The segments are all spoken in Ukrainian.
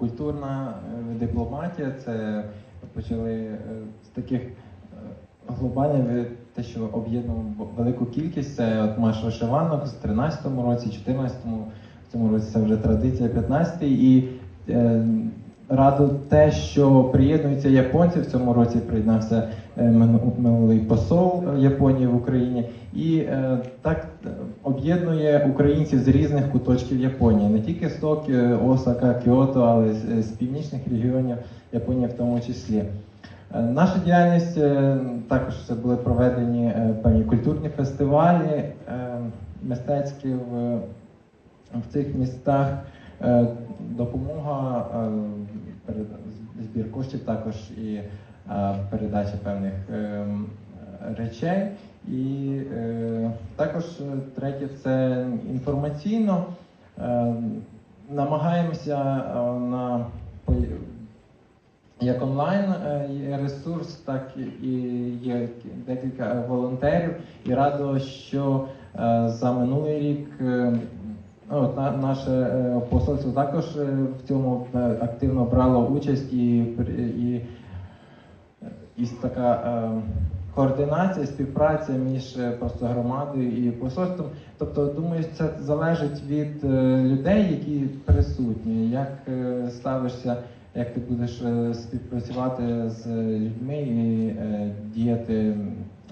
культурна е, дипломатія. Це почали е, з таких е, глобальних, те, що об'єднувало велику кількість. Це от марш вишиванок з 13-му році, 14-му, в цьому році це вже традиція 15-й. І радо те, що приєднуються японці. В цьому році приєднався е, минулий посол Японії в Україні, і е, так об'єднує українців з різних куточків Японії, не тільки з Токіо, Осака, Кіото, але з, з північних регіонів Японії в тому числі. Е, Наша діяльність також це були проведені певні культурні фестивалі мистецькі в, в цих містах. Допомога, збір коштів також і е, передача певних е, речей. І е, також е, третє це інформаційно. Е, Намагаємося на як онлайн ресурс, так і є декілька волонтерів. І радо, що за минулий рік е, ну, от на- наше е, посольство також е, в цьому е, активно брало участь і, і, і така координація, співпраця між просто громадою і посольством. Тобто, думаю, це залежить від людей, які присутні, як ставишся, як ти будеш співпрацювати з людьми і діяти,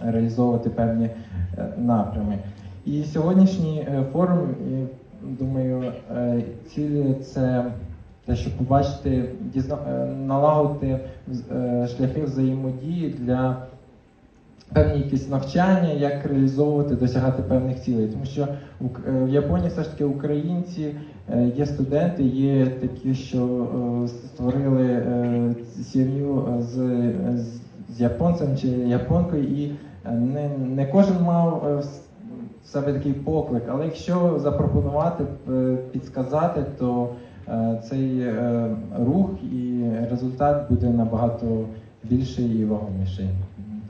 реалізовувати певні напрями. І сьогоднішній форум, думаю, е, цілі це те, щоб побачити, дізна, е, налагодити е, шляхи взаємодії для певні якісь навчання, як реалізовувати, досягати певних цілей. Тому що в Японії все ж таки українці є студенти, є такі, що створили сім'ю з, з, японцем чи японкою, і не, не кожен мав в себе такий поклик. Але якщо запропонувати, е, підсказати, то е, цей е, рух і результат буде набагато більший і вагоміший.